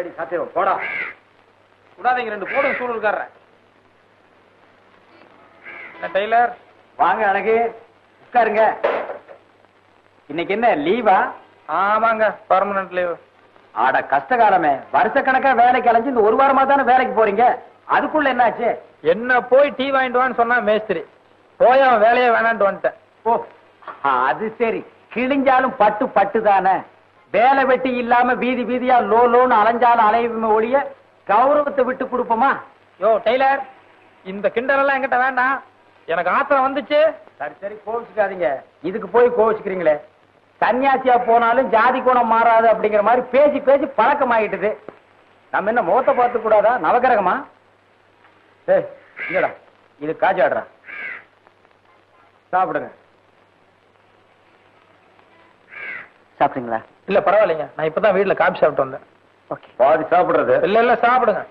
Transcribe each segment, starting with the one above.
அடி சாத்திரம். போடா. விடாதீங்க ரெண்டு சூழல்காரன் என்ன டெய்லர்? வாங்க அழகு. உட்காருங்க. இன்னைக்கு என்ன லீவா? ஆமாங்க பர்மனன்ட் லீவ் ஆட கஷ்டகாலமே. வருஷக்கணக்கா வேலைக்கு அலைஞ்சு இந்த ஒரு வாரமா தானே வேலைக்கு போறீங்க? அதுக்குள்ள என்னாச்சு? என்ன போய் டீ வாங்கிட்டு வான்னு சொன்னா மேஸ்திரி. போய் அவன் வேலையே வேணான்ட்டு வந்துட்டேன். ஓ அது சரி. கிழிஞ்சாலும் பட்டு பட்டு தானே வேலை வெட்டி இல்லாம வீதி வீதியா லோ லோன்னு அலைஞ்சாலும் அலையுமே ஒழிய கௌரவத்தை விட்டு கொடுப்போமா? யோ டெய்லர் இந்த கிண்டல் எல்லாம் என்கிட்ட வேண்டாம். எனக்கு ஆத்திரம் வந்துச்சு. சரி சரி கோவிச்சுக்காதீங்க. இதுக்கு போய் கோவிச்சுக்கிறீங்களே. சன்னியாசியா போனாலும் ஜாதி கோணம் மாறாது அப்படிங்கிற மாதிரி பேசி பேசி பழக்கம் ஆகிட்டுது நம்ம என்ன முகத்தை பார்த்து கூடாதா? நவகிரகமா ஏய் இல்லடா இது காஜாடுறா. சாப்பிடுங்க. சாப்பிடுங்களா இல்ல பரவாயில்லைங்க. நான் இப்பதான் வீட்டுல காபி சாப்பிட்டு வந்தேன். ஓகே. பாதி சாப்பிடுறது. இல்ல இல்ல சாப்பிடுங்க.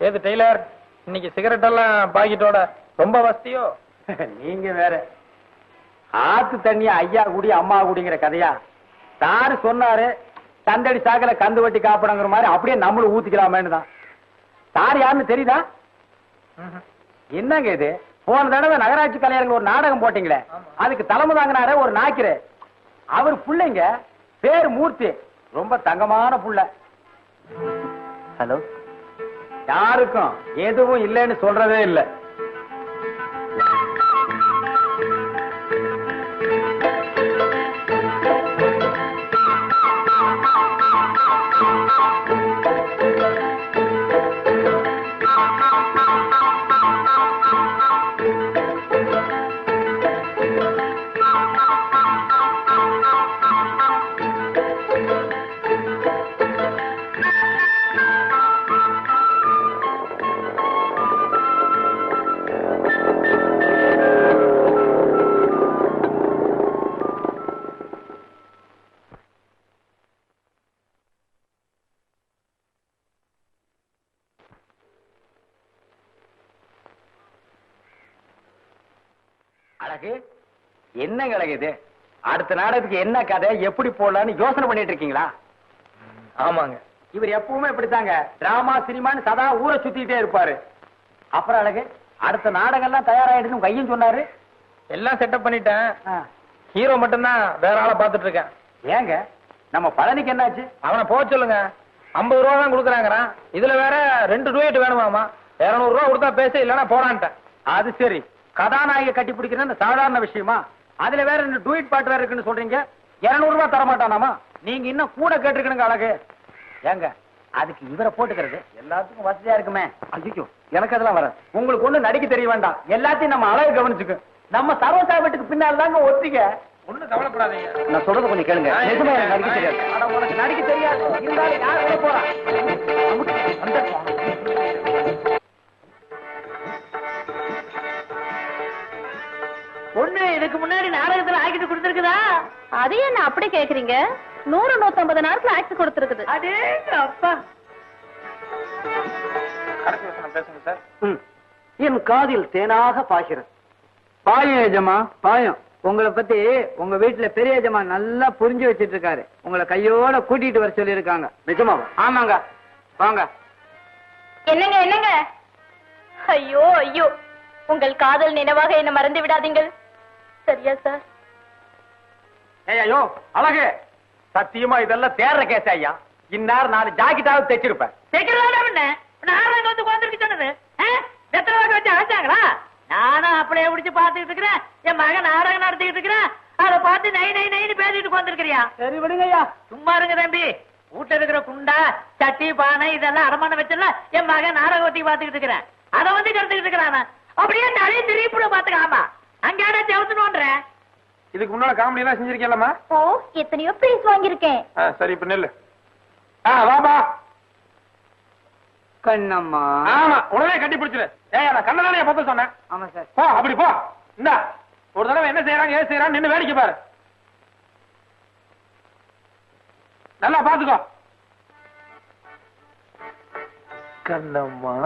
ஏது டெய்லர்? இன்னைக்கு சிகரெட் எல்லாம் பாக்கெட்டோட ரொம்ப வசதியோ? நீங்க வேற. ஆத்து தண்ணி ஐயா குடி அம்மா குடிங்கிற கதையா? சாரு சொன்னாரு தந்தடி சாக்கல கந்து வட்டி காப்பிடங்கிற மாதிரி அப்படியே நம்மளும் ஊத்திக்கலாமேன்னு தான். சார் யாருன்னு தெரியுதா. என்னங்க இது? போன தடவை நகராட்சி கலைஞர்கள் ஒரு நாடகம் போட்டீங்களே. அதுக்கு தலைமை தாங்கினாரு ஒரு நாய்க்கிரு. அவர் புள்ளைங்க பேர் மூர்த்தி. ரொம்ப தங்கமான புள்ள. ஹலோ? யாருக்கும் எதுவும் இல்லைன்னு சொல்றதே இல்ல. அழகு? என்னங்க அழகு இது? அடுத்த நாடகத்துக்கு என்ன கதை? எப்படி போடலாம்னு யோசனை பண்ணிட்டு இருக்கீங்களா? ஆமாங்க. இவர் எப்பவுமே இப்படித்தாங்க. டிராமா சினிமான்னு சதா ஊரை சுத்திட்டே இருப்பாரு. அப்புறம் அழகு? அடுத்த நாடகம்லாம் தயாராயிடுன்னு உங்க ஐயன் சொன்னாரு? எல்லாம் செட்டப் பண்ணிட்டேன். ஹீரோ மட்டும்தான் வேற ஆளை பார்த்துட்டு இருக்கேன். ஏங்க? நம்ம பழனிக்கு என்னாச்சு? அவனை போக சொல்லுங்க. ஐம்பது ரூபா தான் கொடுக்குறாங்கறான். இதுல வேற ரெண்டு டூயட் வேணுமாமா இருநூறு ரூபா கொடுத்தா பேச இல்லைன்னா போடான்ட்டேன். அது சரி. கதாநாயகி கட்டி பிடிக்கிறது சாதாரண விஷயமா? அதுல வேற ரெண்டு டூயிட் பாட்டு வேற இருக்குன்னு சொல்றீங்க. இருநூறு ரூபாய் தர மாட்டானாமா நீங்க இன்னும் கூட கேட்டிருக்கணுங்க அழகு. ஏங்க அதுக்கு இவரை போட்டுக்கிறது எல்லாத்துக்கும் வசதியா இருக்குமே. ஐயோ எனக்கு அதெல்லாம் வர உங்களுக்கு ஒண்ணு நடிக்க தெரிய வேண்டாம். எல்லாத்தையும் நம்ம அழகு கவனிச்சுக்கு. நம்ம சர்வசா வீட்டுக்கு பின்னால் தாங்க ஒத்திக்க ஒண்ணும் கவலைப்படாதீங்க. நான் சொல்றது கொஞ்சம் கேளுங்க. நிஜமா எனக்கு நடிக்க தெரியாது. ஆனா உனக்கு நடிக்க தெரியாது. இருந்தாலும் யார் போறா முன்னாடி நாடகத்துல ஆக்கிட்டு கொடுத்துருக்குதா? அது என்ன அப்படி கேக்குறீங்க? நூறு நூத்தம்பது நேரத்துல ஆக்ட் கொடுத்துருக்குது. அடே அப்பா. என் காதில் தேனாக பாய்கிறது. பாயம் ஏஜமா பாயம். உங்களை பத்தி உங்க வீட்டுல பெரிய ஏஜமா நல்லா புரிஞ்சு வச்சிட்டு இருக்காரு உங்களை கையோட கூட்டிட்டு வர சொல்லி இருக்காங்க நிஜமா? ஆமாங்க. வாங்க. என்னங்க என்னங்க? ஐயோ ஐயோ. உங்கள் காதல் நினைவாக என்ன மறந்து விடாதீங்கள். சரியா சார் ஐயோ அழகு. சத்தியமா இதெல்லாம் தேர்ற கேஸ் ஐயா. இந்நேரம் நாலு ஜாக்கெட்டாவது தைச்சிருப்பேன். தைக்கிறதா என்ன? வந்து உட்காந்துருக்கு சொன்னது. எத்தனை வாக்கு வச்சு அழைச்சாங்களா நானும் அப்படியே பிடிச்சு பாத்துக்கிட்டு இருக்கிறேன். என் மகன் நாடகம் நடத்திக்கிட்டு இருக்கிறேன். அதை பார்த்து நை நை நைன்னு பேசிட்டு உட்காந்துருக்கிறியா சரி விடுங்க ஐயா சும்மா இருங்க தம்பி. வீட்டுல இருக்கிற குண்டா சட்டி பானை இதெல்லாம் அடமான வச்சல என் மகன் நாடகம் ஒத்தி பாத்துக்கிட்டு இருக்கிறேன். அதை வந்து கருத்துக்கிட்டு இருக்கிறான்? அப்படியே நிறைய திருப்பிட பாத்துக்காமா அங்கேடா செவத்துனோன்றேன் இதுக்கு முன்னால காமெடி எல்லாம் செஞ்சிருக்கேன்லம்மா. ஓ எத்தனையோ பிரைஸ் வாங்கியிருக்கேன். சரி இப்ப நெல்லு. ஆ வாப்பா கண்ணம்மா. ஆமா உடனே கட்டி பிடிச்சிரு. ஏய் நான் கண்ணதானே பார்த்து சொன்னேன். ஆமா சார். போ அப்படி போ. இந்தா ஒரு தடவை என்ன செய்யறாங்க ஏது செய்யறாங்க நின்னு வேடிக்கை பாரு. நல்லா பாத்துக்கோ. கண்ணம்மா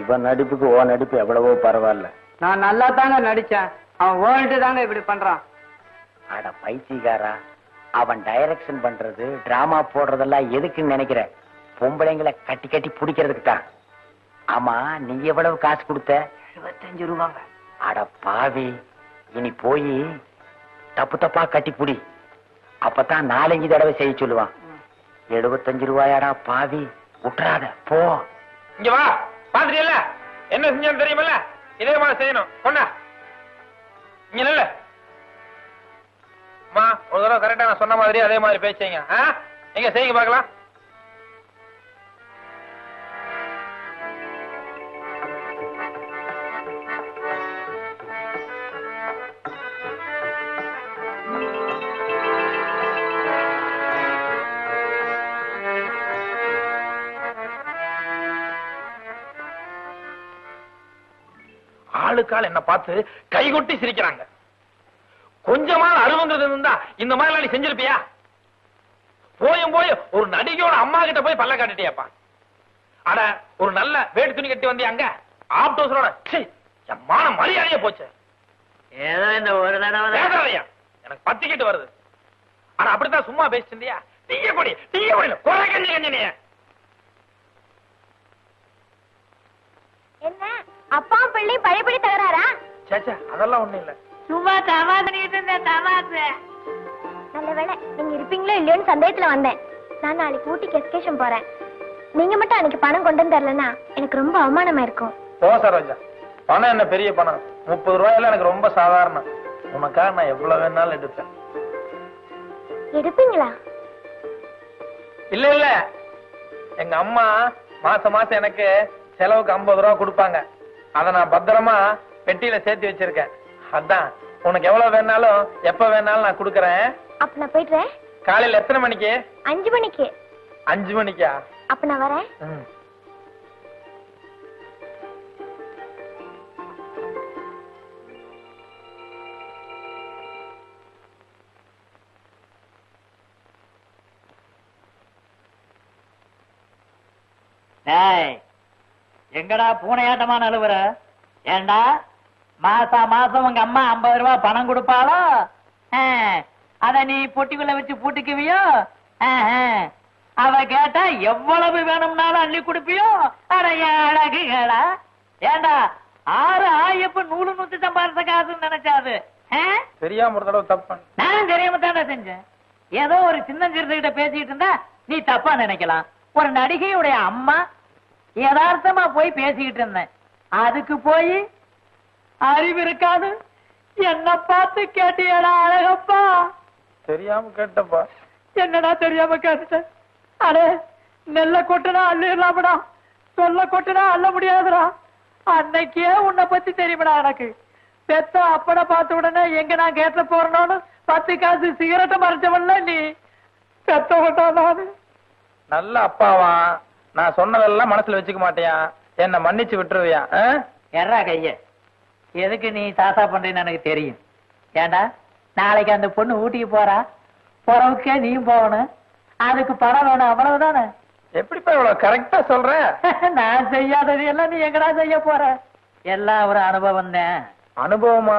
இவன் நடிப்புக்கு ஓ நடிப்பு எவ்வளவோ பரவாயில்ல. நான் நல்லா தாங்க நடிச்சேன். அவன் ஓல்ட்டு தாங்க இப்படி பண்றான். அட பைத்தியக்காரா அவன் டைரக்ஷன் பண்றது டிராமா போடுறதெல்லாம் எதுக்குன்னு நினைக்கிற? பொம்பளைங்களை கட்டி கட்டி பிடிக்கிறதுக்கு தான். ஆமா நீ எவ்வளவு காசு கொடுத்த? இருபத்தஞ்சு ரூபாங்க. அட பாவி இனி போய் தப்பு தப்பா கட்டி புடி. அப்பதான் நாலஞ்சு தடவை செய்ய சொல்லுவான். எழுபத்தஞ்சு ரூபாயாடா பாவி விட்டுறாத போ. இங்க வா பாத்துட்டியல்ல? என்ன செஞ்சேன்னு தெரியுமில்ல? இதே மாதிரி செய்யணும். கொண்டா. இங்க இல்ல அம்மா ஒரு தடவை கரெக்டா நான் சொன்ன மாதிரி அதே மாதிரி பேசுங்க ஆ? எங்க செய்யுங்க பார்க்கலாம். ஆளுக்கால் என்ன பார்த்து கைகொட்டி சிரிக்கிறாங்க. கொஞ்சமா அருவங்கிறது இருந்தா இந்த மாதிரி எல்லாம் நீ செஞ்சிருப்பியா? போயும் போய் ஒரு நடிகையோட அம்மா கிட்ட போய் பல்ல காட்டிட்டியாப்பா. அட ஒரு நல்ல வேட்டு துணி கட்டி வந்தியா அங்க? ஆப்டோஸரோட மான மரியாதையே போச்சு. ஏதோ இந்த ஒரு தடவை தான். பேசாதயா எனக்கு பத்திக்கிட்டு வருது. ஆனா அப்படித்தான் சும்மா பேசிட்டு இருந்தியா டீய கொடி குறை கஞ்சி கஞ்சி என்ன? அப்பா பிள்ளை பழையபடி தகராறா? சேச்சா அதெல்லாம் ஒண்ணும் இல்ல. சும்மா தமாசு பண்ணிட்டு இருந்தேன் தமாசு. நல்ல வேளை நீங்க இருப்பீங்களோ இல்லையோன்னு சந்தேகத்துல வந்தேன். நான் நாளைக்கு ஊட்டிக்கு எஸ்கேஷன் போறேன். நீங்க மட்டும் அன்னைக்கு பணம் கொண்டு வந்து தரலன்னா எனக்கு ரொம்ப அவமானமா இருக்கும். போ சரோஜா. பணம் என்ன பெரிய பணம்? முப்பது ரூபாயில எனக்கு ரொம்ப சாதாரணம். உனக்காக நான் எவ்வளவு வேணாலும் எடுப்பேன். எடுப்பீங்களா? இல்ல இல்ல. எங்க அம்மா மாசம் மாசம் எனக்கு செலவுக்கு 50 ரூபா கொடுப்பாங்க. அத நான் பத்திரமா பெட்டியில சேர்த்து வச்சிருக்கேன். அதான் உனக்கு எவ்வளவு வேணாலும் எப்ப வேணாலும் நான் கொடுக்கறேன். அப்ப நான் போயிடுறேன் காலையில எத்தனை மணிக்கு? அஞ்சு மணிக்கு. அஞ்சு மணிக்கா? அப்ப நான் வரேன். டேய் எங்கடா பூனையாட்டமா நழுவுற ஏண்டா? மாசா மாசம் உங்க அம்மா ஐம்பது ரூபாய் பணம் கொடுப்பாளோ? அத நீ பொட்டிக்குள்ள வச்சு பூட்டிக்குவியோ. அவ கேட்டா எவ்வளவு வேணும்னாலும் அள்ளி கொடுப்பியோ? அட என் அழகுகளா? ஏண்டா ஆறு ஆயப்ப நூறு நூத்தி சம்பாதிச்ச காசுன்னு நினைச்சாது? தெரியாம ஒரு தடவை தப்பு. நான் தெரியாம தானே செஞ்சேன். ஏதோ ஒரு சின்ன கிட்ட பேசிட்டு இருந்தா நீ தப்பா நினைக்கலாம். ஒரு நடிகையுடைய அம்மா யதார்த்தமா போய் பேசிக்கிட்டு இருந்தேன். அதுக்கு போய் அறிவு இருக்காது. என்ன பார்த்து கேட்டியடா அழகப்பா. தெரியாம கேட்டப்பா. என்னடா தெரியாம கேட்டுட்டேன் அடே நெல்ல கொட்டுனா அள்ளிடலாமடா. சொல்ல கொட்டுனா அள்ள முடியாதுடா. அன்னைக்கே உன்னை பத்தி தெரியுமடா எனக்கு. பெத்த அப்பட பார்த்த உடனே எங்க நான் கேட்ட போறேனோன்னு பத்து காசு சிகரெட்டை மறைச்சவன்ல நீ. பெத்த விட்டா நானு. நல்ல அப்பாவா? நான் சொன்னதெல்லாம் மனசுல வச்சுக்க மாட்டியா? என்ன மன்னிச்சு விட்டுருவியா? எறா கைய. எதுக்கு நீ தாசா பண்றேன்னு எனக்கு தெரியும். ஏண்டா? நாளைக்கு அந்த பொண்ணு ஊட்டிக்கு போறா? போறவுக்கே நீயும் போகணும். அதுக்கு பணம் வேணும் அவ்வளவுதானே? எப்படிப்பா இவ்வளவு கரெக்டா சொல்ற? நான் செய்யாதது எல்லாம் நீ எங்கடா செய்ய போற? எல்லாம் ஒரு அனுபவம் தான். அனுபவமா?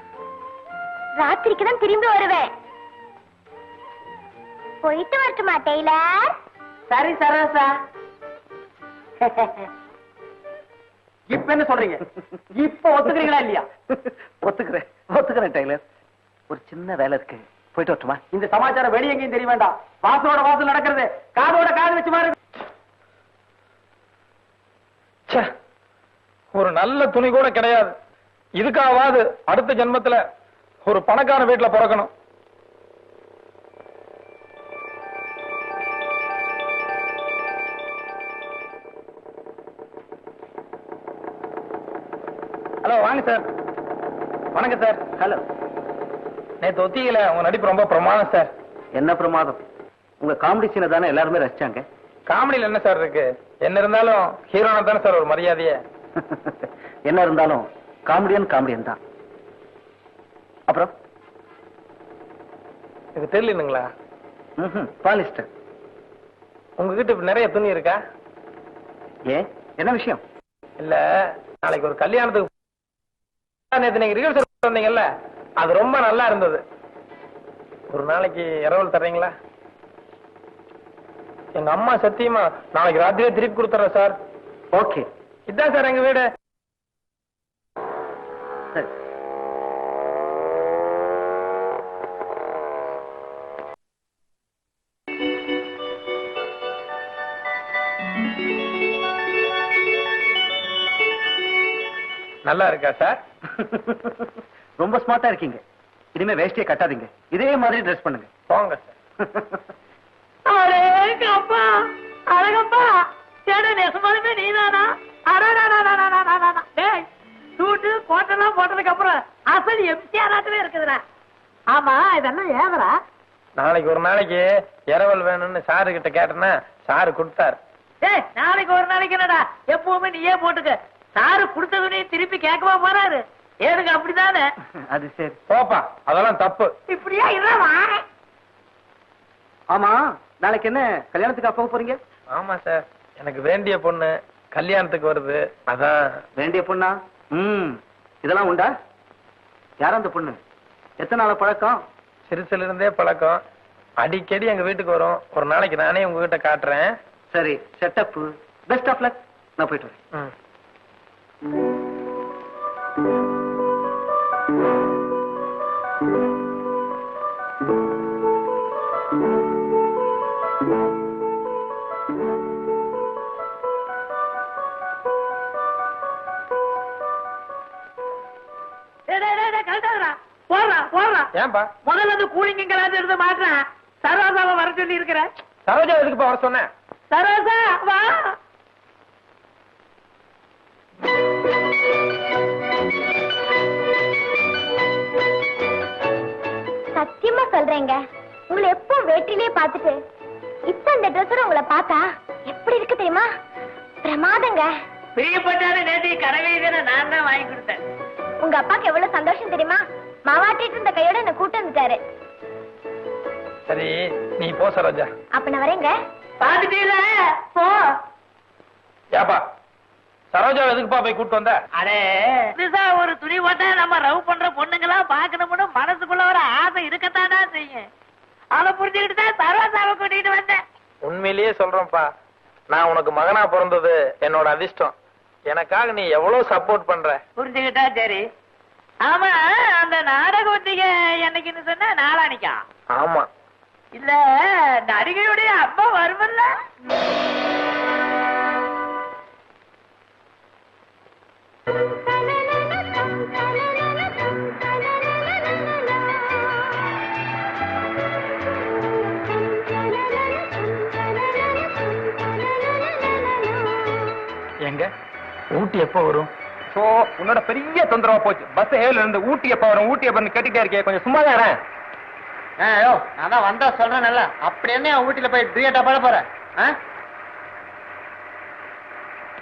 ராத்திரிக்கு தான் திரும்பி வருவேன். போயிட்டு வரட்டுமா டெய்லர்? சரி சரோசா. இப்ப என்ன சொல்றீங்க? இப்ப ஒத்துக்கிறீங்களா இல்லையா? ஒத்துக்கிறேன் ஒத்துக்கிறேன் டெய்லர். ஒரு சின்ன வேலை இருக்கு. போயிட்டு வரட்டுமா? இந்த சமாச்சாரம் வெளிய எங்கேயும் தெரிய வேண்டாம். வாசலோட வாசல் நடக்கிறது. காதோட காது வச்சு ச்சே, ஒரு நல்ல துணி கூட கிடையாது. இதுக்காவது அடுத்த ஜென்மத்துல ஒரு பணக்கார வீட்டுல பிறக்கணும். ஹலோ வாங்க சார். வணக்கம் சார். ஹலோ. நேத்து ஒத்தியில உங்க நடிப்பு ரொம்ப பிரமாதம் சார். என்ன பிரமாதம்? உங்க காமெடி சீனை தானே எல்லாருமே ரசிச்சாங்க. காமெடியில என்ன சார் இருக்கு? என்ன இருந்தாலும் ஹீரோனா தானே சார் ஒரு மரியாதையே. என்ன இருந்தாலும் காமெடியன் காமெடியன் தான் அப்புறம் இது தெரியலனுங்களா பாலிஸ்டர். உங்ககிட்ட இப்ப நிறைய துணி இருக்கா? ஏன் என்ன விஷயம்? இல்ல நாளைக்கு ஒரு கல்யாணத்துக்கு நேத்து நீங்க ரிஹர்சல் வந்தீங்கல்ல அது ரொம்ப நல்லா இருந்தது. ஒரு நாளைக்கு இரவல் தர்றீங்களா? எங்க அம்மா சத்தியமா நாளைக்கு ராத்திரியே திருப்பி கொடுத்துறேன் சார். ஓகே. இதான் சார் எங்க வீடு. நல்லா இருக்கா சார்? ரொம்ப ஸ்மார்ட்டா இருக்கீங்க. இனிமே வேஷ்டியை கட்டாதீங்க. இதே மாதிரி ட்ரெஸ் பண்ணுங்க. போங்க சார். அழகப்பா அழகப்பா! சேட நெசமாலுமே நீதானா? சூட்டு கோட்டெல்லாம் போட்டதுக்கு அசல் எம்சிஆர் ஆட்டமே இருக்குதுடா. ஆமா இதெல்லாம் ஏவரா? நாளைக்கு ஒரு நாளைக்கு இரவல் வேணும்னு சாரு கிட்ட கேட்டேன்னா சாரு கொடுத்தாரு. நாளைக்கு ஒரு நாளைக்கு என்னடா? எப்பவுமே நீயே போட்டுக்க. சாரு கொடுத்தவனே திருப்பி கேட்கவா போறாரு. ஏனுங்க அப்படிதானே? அது சரி. போப்பா அதெல்லாம் தப்பு. இப்படியா இல்ல வாரேன் ஆமா நாளைக்கு என்ன கல்யாணத்துக்கு போக போறீங்க? ஆமா சார். எனக்கு வேண்டிய பொண்ணு கல்யாணத்துக்கு வருது. அதான். வேண்டிய பொண்ணா? ம். இதெல்லாம் உண்டா? யார் அந்த பொண்ணு? எத்தனை நாள் பழக்கம்? சிறுசுல இருந்தே பழக்கம். அடிக்கடி எங்க வீட்டுக்கு வரும். ஒரு நாளைக்கு நானே உங்ககிட்ட காட்டுறேன். சரி செட்டப் பெஸ்ட் ஆஃப் லக் நான் போயிட்டு வரேன். வர சொன்னேன். சரோசா வா. சத்தியமா சொல்றேங்க. உங்களை எப்போ வேட்டிலேயே பார்த்துட்டு இப்ப இந்த ட்ரெஸ்ஸோட உங்களை பார்த்தா எப்படி இருக்கு தெரியுமா? பிரமாதங்க. பிரியப்பட்டாரு நேற்று கடவை நான் தான் வாங்கி கொடுத்தேன். உங்க அப்பாக்கு எவ்வளவு சந்தோஷம் தெரியுமா? மாவாட்டிட்டு இருந்த கையோட என்ன கூட்டு வந்துட்டாரு. சரி நீ போ சரோஜா. அப்ப நான் வரேங்க. பாத்துட்டீல போ. ஏப்பா சரோஜா எதுக்குப்பா போய் கூட்டு வந்த? அடே புதுசா ஒரு துணி போட்டா நம்ம ரவ் பண்ற பொண்ணுங்களா பாக்கணும்னு மனசுக்குள்ள ஒரு ஆசை இருக்கத்தானா செய்யும். அதை புரிஞ்சுக்கிட்டு தான் கூட்டிட்டு வந்தேன். உண்மையிலேயே சொல்றேன்ப்பா நான் உனக்கு மகனா பிறந்தது என்னோட அதிர்ஷ்டம். எனக்காக நீ எவ்வளவு சப்போர்ட் பண்ற? புரிஞ்சுக்கிட்டா சரி. ஆமா அந்த நாடக ஒத்திகை என்னைக்குன்னு சொன்னா நாளானிக்கா. ஆமா. இல்ல நடிகையுடைய அம்மா வருமல்ல? எங்க? ஊட்டி எப்போ வரும்? சோ உன்னோட பெரிய தொந்தரவா போச்சு. பஸ் ஏல இருந்து ஊட்டி எப்ப வரும்? ஊட்டி எப்ப கேட்டுட்டே இருக்கே. கொஞ்சம் சும்மா தான். நான் தான் வந்தா சொல்றேன்ல அப்படி என்ன ஊட்டில போய் டூயட்டா பாட போறேன்